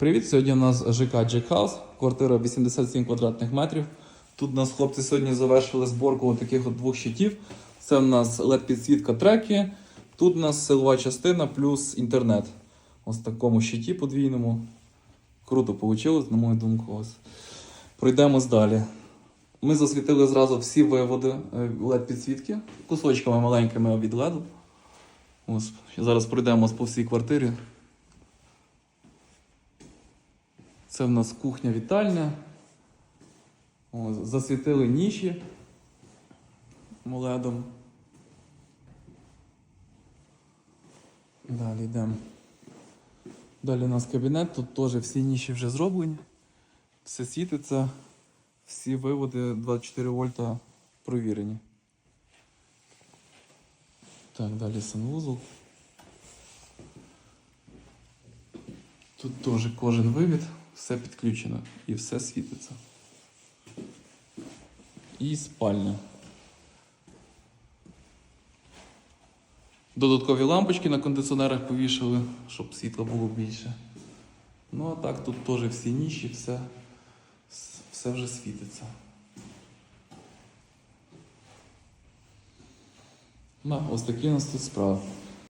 Привіт! Сьогодні у нас ЖК Jack House, квартира 87 квадратних метрів. Тут у нас хлопці сьогодні завершили зборку таких от двох щитів. Це у нас led підсвітка треки. Тут у нас силова частина плюс інтернет. Ось в такому щиті подвійному. Круто вийшло, на мою думку. Ось. Пройдемо далі. Ми засвітили зразу всі виводи led підсвітки кусочками маленькими від LED. Ось. Зараз пройдемо по всій квартирі. Це в нас кухня вітальня. О, засвітили ніші моледом. Далі йдемо. Далі у нас кабінет, тут теж всі ніші вже зроблені. Все світиться, всі виводи 24 вольта провірені. Так, далі санвузол. Тут теж кожен вивід, все підключено і все світиться. І спальня. Додаткові лампочки на кондиціонерах повішали, щоб світла було більше. Ну а так тут теж всі ніші, все, все вже світиться. На, ось такі у нас тут справи.